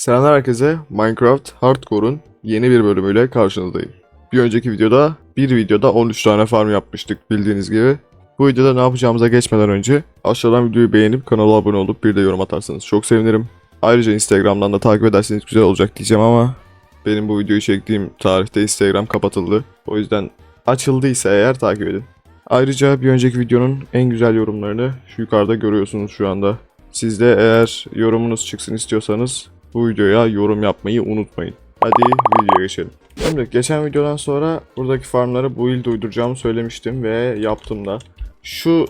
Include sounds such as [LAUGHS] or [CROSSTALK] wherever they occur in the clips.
Selamlar herkese. Minecraft Hardcore'un yeni bir bölümüyle karşınızdayım. Bir önceki videoda, bir videoda 13 tane farm yapmıştık bildiğiniz gibi. Bu videoda ne yapacağımıza geçmeden önce aşağıdan videoyu beğenip kanala abone olup bir de yorum atarsanız çok sevinirim. Ayrıca Instagram'dan da takip ederseniz güzel olacak diyeceğim ama benim bu videoyu çektiğim tarihte Instagram kapatıldı. O yüzden açıldıysa eğer takip edin. Ayrıca bir önceki videonun en güzel yorumlarını şu yukarıda görüyorsunuz şu anda. Siz de eğer yorumunuz çıksın istiyorsanız bu videoya yorum yapmayı unutmayın. Hadi videoya geçelim. Şimdi geçen videodan sonra buradaki farmları bu yıl uyduracağımı söylemiştim ve yaptım da. Şu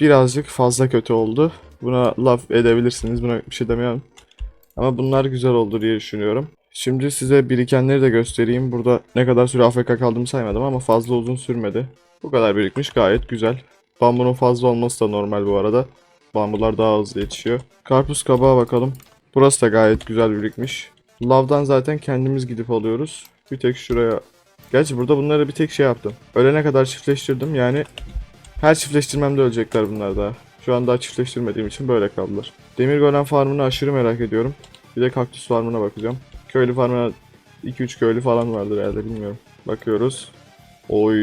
birazcık fazla kötü oldu. Buna laf edebilirsiniz. Buna bir şey demiyorum. Ama bunlar güzel oldu diye düşünüyorum. Şimdi size birikenleri de göstereyim. Burada ne kadar süre AFK kaldığımı saymadım ama fazla uzun sürmedi. Bu kadar birikmiş gayet güzel. Bambunun fazla olması da normal bu arada. Bambular daha hızlı yetişiyor. Karpuz kabağa bakalım. Burası da gayet güzel birikmiş. Lavdan zaten kendimiz gidip alıyoruz. Bir tek şuraya. Gerçi burada bunları bir tek şey yaptım. Ölene kadar çiftleştirdim yani. Her çiftleştirmemde ölecekler bunlar daha. Şu an daha çiftleştirmediğim için böyle kaldılar. Demir golem farmını aşırı merak ediyorum. Bir de kaktüs farmına bakacağım. Köylü farmına 2-3 köylü falan vardır herhalde bilmiyorum. Bakıyoruz. Oy.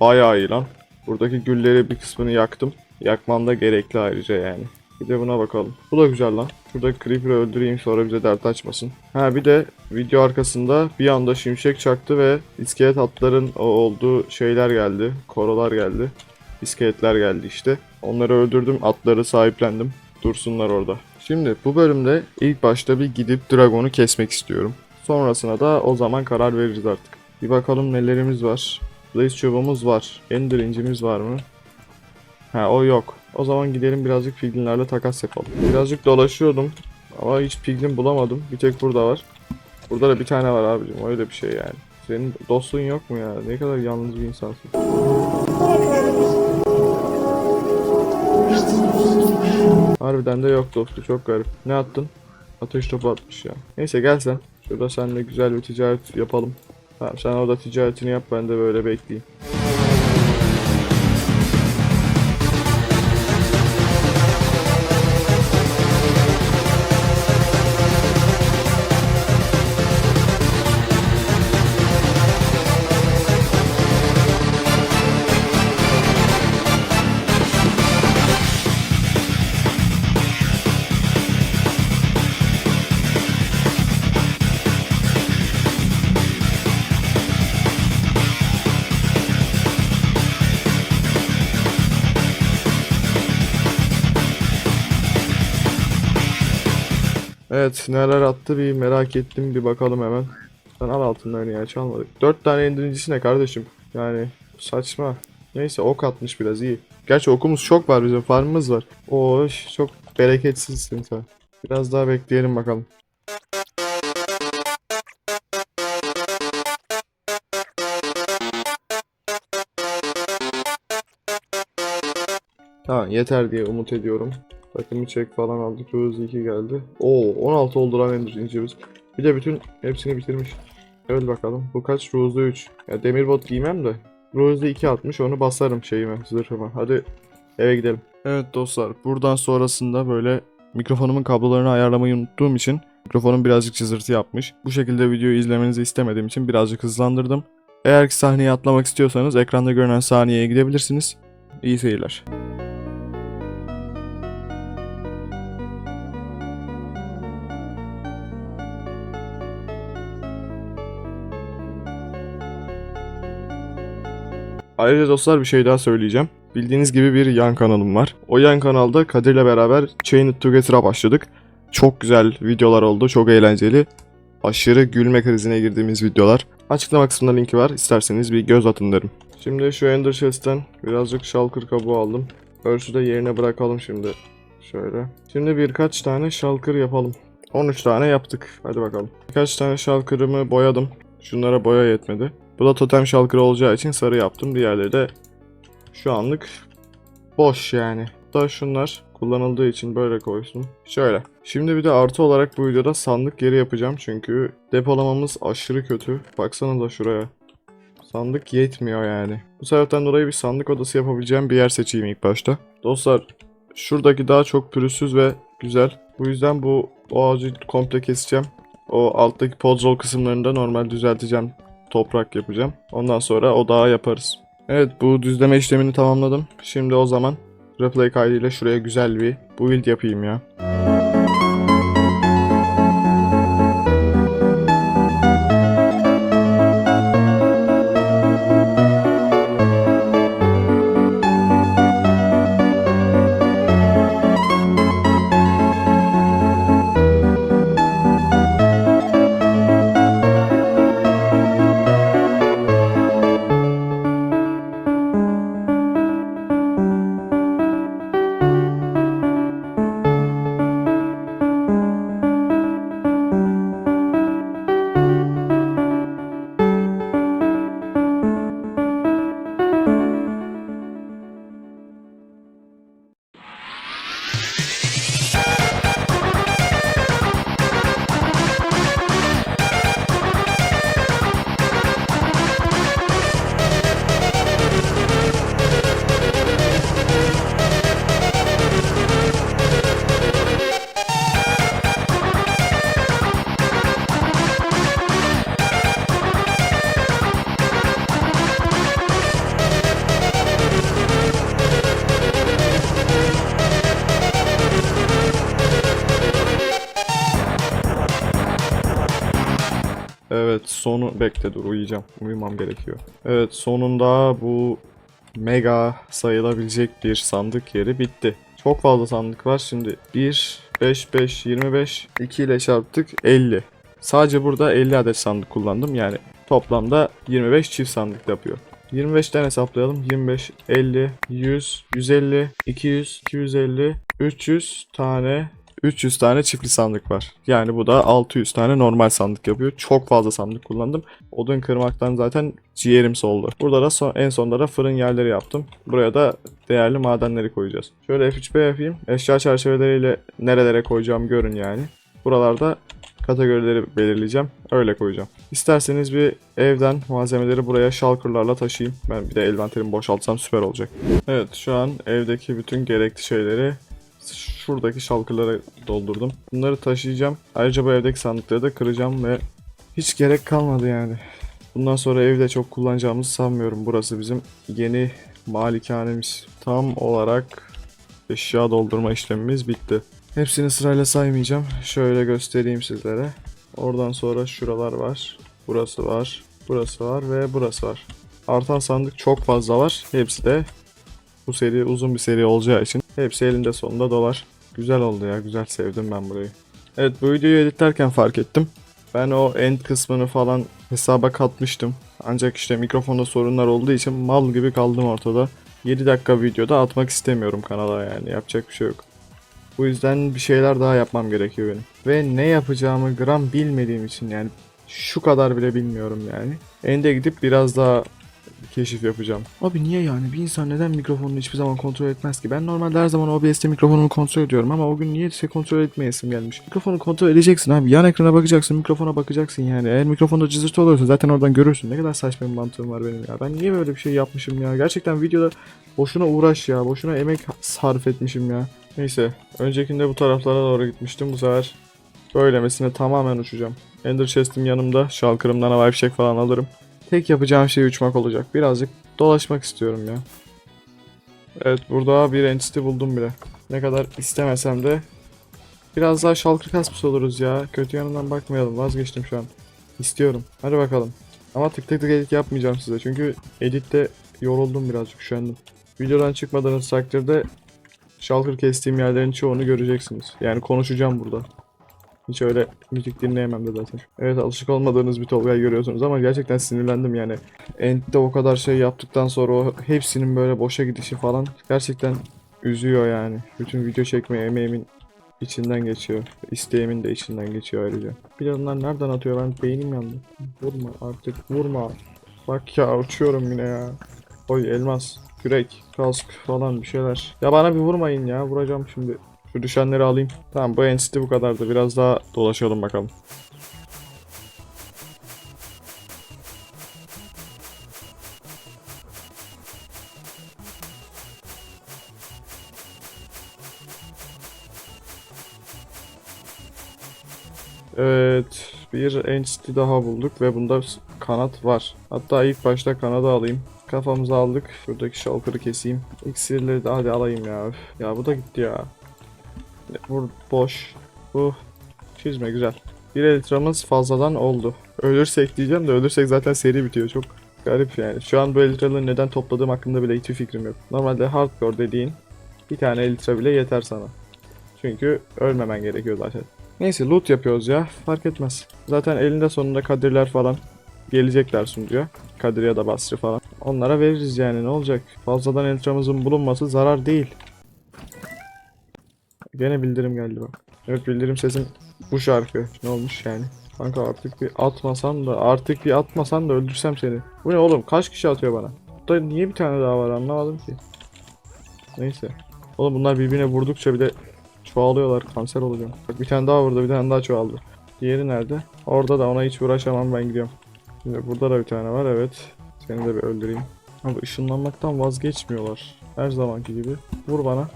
Bayağı iyi lan. Buradaki gülleri bir kısmını yaktım. Yakmam da gerekli ayrıca yani. Bir de buna bakalım. Bu da güzel lan. Şurada Creeper'ı öldüreyim sonra bize dert açmasın. Ha bir de video arkasında bir anda şimşek çaktı ve iskelet atların olduğu şeyler geldi. Korolar geldi. İskeletler geldi işte. Onları öldürdüm. Atları sahiplendim. Dursunlar orada. Şimdi bu bölümde ilk başta bir gidip Dragon'u kesmek istiyorum. Sonrasına da o zaman karar veririz artık. Bir bakalım nelerimiz var. Blaze çubuğumuz var. Ender incimiz var mı? Ha o yok. O zaman gidelim birazcık piglinlerle takas yapalım. Birazcık dolaşıyordum ama hiç piglin bulamadım. Bir tek burada var. Burada da bir tane var abicim. Öyle bir şey yani. Senin dostluğun yok mu ya? Ne kadar yalnız bir insansın. Harbiden de yok dostu. Çok garip. Ne attın? Ateş topu atmış ya. Neyse gel sen. Şurada seninle güzel bir ticaret yapalım. Tamam sen orada ticaretini yap ben de böyle bekleyeyim. Evet neler attı bir merak ettim bir bakalım hemen. Sen al altınlarını ya çalmadık. 4 tane indirincisi ne kardeşim? Yani saçma. Neyse ok atmış biraz iyi. Gerçi okumuz çok var bizim farmımız var. Oo çok bereketsizsin sen. Biraz daha bekleyelim bakalım. Tamam yeter diye umut ediyorum. Takımı çek falan aldık. Rose 2 geldi. Oo 16 oldu lan Ender incimiz. Bir de bütün hepsini bitirmiş. Öl bakalım. Bu kaç? Rose'da 3. Ya demir bot giymem de. Rose'da 2 atmış. Onu basarım şeyime, zırhıma. Hadi eve gidelim. Evet dostlar. Buradan sonrasında böyle mikrofonumun kablolarını ayarlamayı unuttuğum için mikrofonum birazcık cızırtı yapmış. Bu şekilde videoyu izlemenizi istemediğim için birazcık hızlandırdım. Eğer ki sahneye atlamak istiyorsanız ekranda görünen saniyeye gidebilirsiniz. İyi seyirler. Ayrıca dostlar bir şey daha söyleyeceğim. Bildiğiniz gibi bir yan kanalım var. O yan kanalda Kadir'le beraber Chain It Together'a başladık. Çok güzel videolar oldu, çok eğlenceli. Aşırı gülme krizine girdiğimiz videolar. Açıklama kısmında linki var, isterseniz bir göz atın derim. Şimdi şu Ender Chest'ten birazcık şalkır kabuğu aldım. Ölçü de yerine bırakalım şimdi. Şöyle. Şimdi birkaç tane şalkır yapalım. 13 tane yaptık. Hadi bakalım. Birkaç tane şalkırımı boyadım. Şunlara boya yetmedi. Bu da totem şalkırı olacağı için sarı yaptım. Diğerleri de şu anlık boş yani. Da şunlar kullanıldığı için böyle koysun. Şöyle. Şimdi bir de artı olarak bu videoda sandık yeri yapacağım çünkü depolamamız aşırı kötü. Baksana da şuraya. Sandık yetmiyor yani. Bu sebepten dolayı bir sandık odası yapabileceğim bir yer seçeyim ilk başta. Dostlar şuradaki daha çok pürüzsüz ve güzel. Bu yüzden bu O ağacı komple keseceğim. O alttaki podzol kısımlarını da normal düzelteceğim. Toprak yapacağım. Ondan sonra o dağı yaparız. Evet bu düzleme işlemini tamamladım. Şimdi o zaman replay kaydıyla şuraya güzel bir build yapayım ya. Evet sonu bekle dur uyuyacağım. Uyumam gerekiyor. Evet sonunda bu mega sayılabilecek bir sandık yeri bitti. Çok fazla sandık var şimdi. 1, 5, 5, 25. 2 ile çarptık 50. Sadece burada 50 adet sandık kullandım. Yani toplamda 25 çift sandık yapıyor. 25'ten hesaplayalım. 25, 50, 100, 150, 200, 250, 300 tane 300 tane çiftli sandık var. Yani bu da 600 tane normal sandık yapıyor. Çok fazla sandık kullandım. Odun kırmaktan zaten ciğerim soldu. Burada da son, en sonunda da fırın yerleri yaptım. Buraya da değerli madenleri koyacağız. Şöyle F3B yapayım. Eşya çerçeveleriyle nerelere koyacağım görün yani. Buralarda kategorileri belirleyeceğim. Öyle koyacağım. İsterseniz bir evden malzemeleri buraya shulker'larla taşıyayım. Ben bir de envanterimi boşaltsam süper olacak. Evet şu an evdeki bütün gerekli şeyleri şuradaki şalkırlara doldurdum. Bunları taşıyacağım. Ayrıca bu evdeki sandıkları da kıracağım ve hiç gerek kalmadı yani. Bundan sonra evde çok kullanacağımızı sanmıyorum. Burası bizim yeni malikanemiz. Tam olarak eşya doldurma işlemimiz bitti. Hepsini sırayla saymayacağım. Şöyle göstereyim sizlere. Oradan sonra şuralar var. Burası var. Burası var ve burası var. Artan sandık çok fazla var. Hepsi de bu seri uzun bir seri olacağı için hepsi elinde sonunda dolar. Güzel oldu ya. Güzel sevdim ben burayı. Evet bu videoyu editlerken fark ettim. Ben o end kısmını falan hesaba katmıştım. Ancak işte mikrofonda sorunlar olduğu için mal gibi kaldım ortada. 7 dakika videoda atmak istemiyorum kanala yani. Yapacak bir şey yok. Bu yüzden bir şeyler daha yapmam gerekiyor benim. Ve ne yapacağımı gram bilmediğim için yani şu kadar bile bilmiyorum yani. End'e gidip biraz daha keşif yapacağım. Abi niye yani? Bir insan neden mikrofonunu hiçbir zaman kontrol etmez ki? Ben normalde her zaman OBS'te mikrofonumu kontrol ediyorum ama o gün niye ise kontrol etmeyesim gelmiş. Mikrofonu kontrol edeceksin abi. Yan ekrana bakacaksın, mikrofona bakacaksın yani. Eğer mikrofonda cızırtı olursa zaten oradan görürsün. Ne kadar saçma bir mantığım var benim ya. Ben niye böyle bir şey yapmışım ya? Gerçekten videoda boşuna uğraş ya. Boşuna emek sarf etmişim ya. Neyse. Öncekinde bu taraflara doğru gitmiştim. Bu sefer böylemesine tamamen uçacağım. Ender chest'im yanımda. Şalkırımdan havai fişek falan alırım. Tek yapacağım şey uçmak olacak. Birazcık dolaşmak istiyorum ya. Evet burada bir entity buldum bile. Ne kadar istemesem de biraz daha şalkır kasmış oluruz ya. Kötü yanından bakmayalım. Vazgeçtim şu an. İstiyorum. Hadi bakalım. Ama tık tık tık edit yapmayacağım size. Çünkü editte yoruldum birazcık üşendim. Videodan çıkmadığınız takdirde şalkır kestiğim yerlerin çoğunu göreceksiniz. Yani konuşacağım burada. Hiç öyle müzik dinleyemem de zaten. Evet alışık olmadığınız bir Tolga'yı görüyorsunuz ama gerçekten sinirlendim yani. End'de o kadar şey yaptıktan sonra o hepsinin böyle boşa gidişi falan gerçekten üzüyor yani. Bütün video çekme emeğimin içinden geçiyor. İsteğimin de içinden geçiyor ayrıca. Bir nereden atıyor ben beynim yandı. Vurma artık vurma. Bak ya uçuyorum yine ya. Oy elmas, kürek, kask falan bir şeyler. Ya bana bir vurmayın ya vuracağım şimdi. Şu düşenleri alayım. Tamam bu entity bu kadardı. Biraz daha dolaşalım bakalım. Evet, bir entity daha bulduk ve bunda kanat var. Hatta ilk başta kanadı alayım. Kafamıza aldık. Şuradaki şalkırı keseyim. İksirleri de hadi alayım ya. Ya bu da gitti ya. Bu boş. Bu çizme güzel. Bir elitramız fazladan oldu. Ölürsek diyeceğim de ölürsek zaten seri bitiyor. Çok garip yani. Şu an bu elitraları neden topladığım hakkında bile hiçbir fikrim yok. Normalde hardcore dediğin bir tane elitra bile yeter sana. Çünkü ölmemen gerekiyor zaten. Neyse loot yapıyoruz ya. Fark etmez. Zaten elinde sonunda Kadirler falan gelecekler sunucuya. Kadir ya da Basri falan. Onlara veririz yani ne olacak. Fazladan eltramızın bulunması zarar değil. Gene bildirim geldi bak. Evet bildirim sesim bu şarkı. Ne olmuş yani? Kanka artık bir atmasan da artık bir atmasan da öldürsem seni. Bu ne oğlum? Kaç kişi atıyor bana? Da niye bir tane daha var anlamadım ki. Neyse. Oğlum bunlar birbirine vurdukça bir de çoğalıyorlar. Kanser olacağım. Bak bir tane daha vurdu, bir tane daha çoğaldı. Diğeri nerede? Orada da ona hiç uğraşamam ben gidiyorum. Şimdi burada da bir tane var evet. Seni de bir öldüreyim. Abi ışınlanmaktan vazgeçmiyorlar. Her zamanki gibi. Vur bana.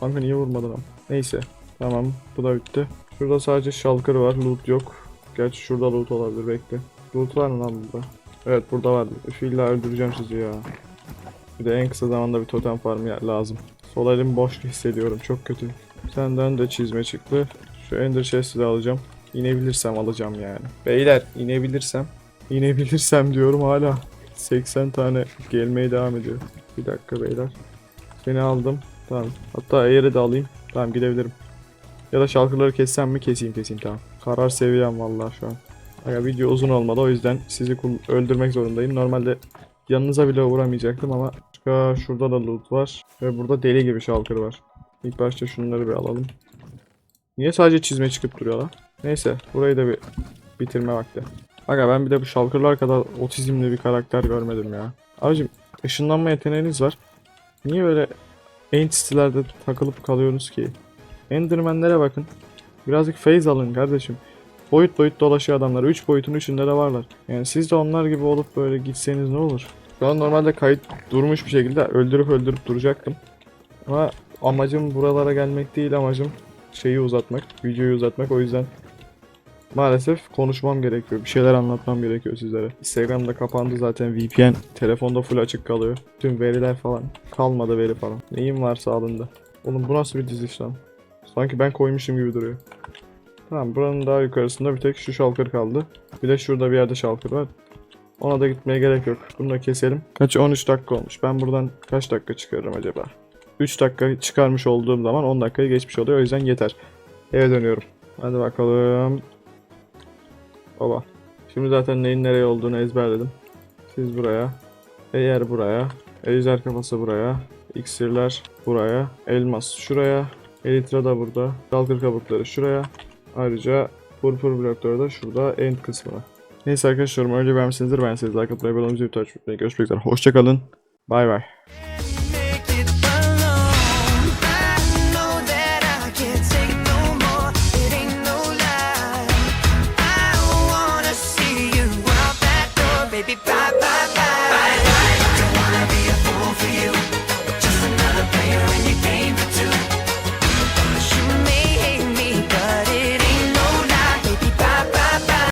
Kanka niye vurmadın ama? Neyse. Tamam bu da bitti. Şurada sadece şalkır var. Loot yok. Gerçi şurada loot olabilir bekle. Loot var mı lan burada? Evet burada var. Üf illa öldüreceğim sizi ya. Bir de en kısa zamanda bir totem farmı lazım. Sol elim boş [LAUGHS] hissediyorum. Çok kötü. Senden de çizme çıktı. Şu ender chest'i de alacağım. İnebilirsem alacağım yani. Beyler inebilirsem. inebilirsem [LAUGHS] diyorum hala. 80 tane gelmeye devam ediyor. Bir dakika beyler. Seni aldım. Tamam. Hatta eğeri de alayım. Tamam gidebilirim. Ya da şalkırları kessem mi? Keseyim keseyim tamam. Karar seviyem vallahi şu an. Aga video uzun olmadı o yüzden sizi öldürmek zorundayım. Normalde yanınıza bile uğramayacaktım ama Başka şurada da loot var. Ve burada deli gibi şalkır var. İlk başta şunları bir alalım. Niye sadece çizme çıkıp duruyor lan? Neyse burayı da bir bitirme vakti. Aga ben bir de bu şalkırlar kadar otizmli bir karakter görmedim ya. Abicim ışınlanma yeteneğiniz var. Niye böyle entitylerde takılıp kalıyorsunuz ki? Endermenlere bakın. Birazcık feyz alın kardeşim. Boyut boyut dolaşıyor adamlar. 3 boyutun üçünde de varlar. Yani siz de onlar gibi olup böyle gitseniz ne olur? Şu an normalde kayıt durmuş bir şekilde öldürüp öldürüp duracaktım. Ama amacım buralara gelmek değil amacım şeyi uzatmak, videoyu uzatmak o yüzden maalesef konuşmam gerekiyor. Bir şeyler anlatmam gerekiyor sizlere. Instagram'da kapandı zaten VPN. Telefonda full açık kalıyor. Tüm veriler falan. Kalmadı veri falan. Neyim varsa alındı. Oğlum bu nasıl bir diziş lan? Sanki ben koymuşum gibi duruyor. Tamam buranın daha yukarısında bir tek şu şalkır kaldı. Bir de şurada bir yerde şalkır var. Ona da gitmeye gerek yok. Bunu da keselim. Kaç 13 dakika olmuş. Ben buradan kaç dakika çıkarırım acaba? 3 dakika çıkarmış olduğum zaman 10 dakikayı geçmiş oluyor. O yüzden yeter. Eve dönüyorum. Hadi bakalım. Baba. Şimdi zaten neyin nereye olduğunu ezberledim. Siz buraya. Eğer buraya. Ejder kafası buraya. İksirler buraya. Elmas şuraya. Elitra da burada. Dalgır kabukları şuraya. Ayrıca purpur blokları da şurada end kısmına. Neyse arkadaşlar umarım önce beğenmişsinizdir. Ben size like atmayı, abone olmayı, takip etmeyi. Görüşmek üzere. Hoşçakalın. Bay bay.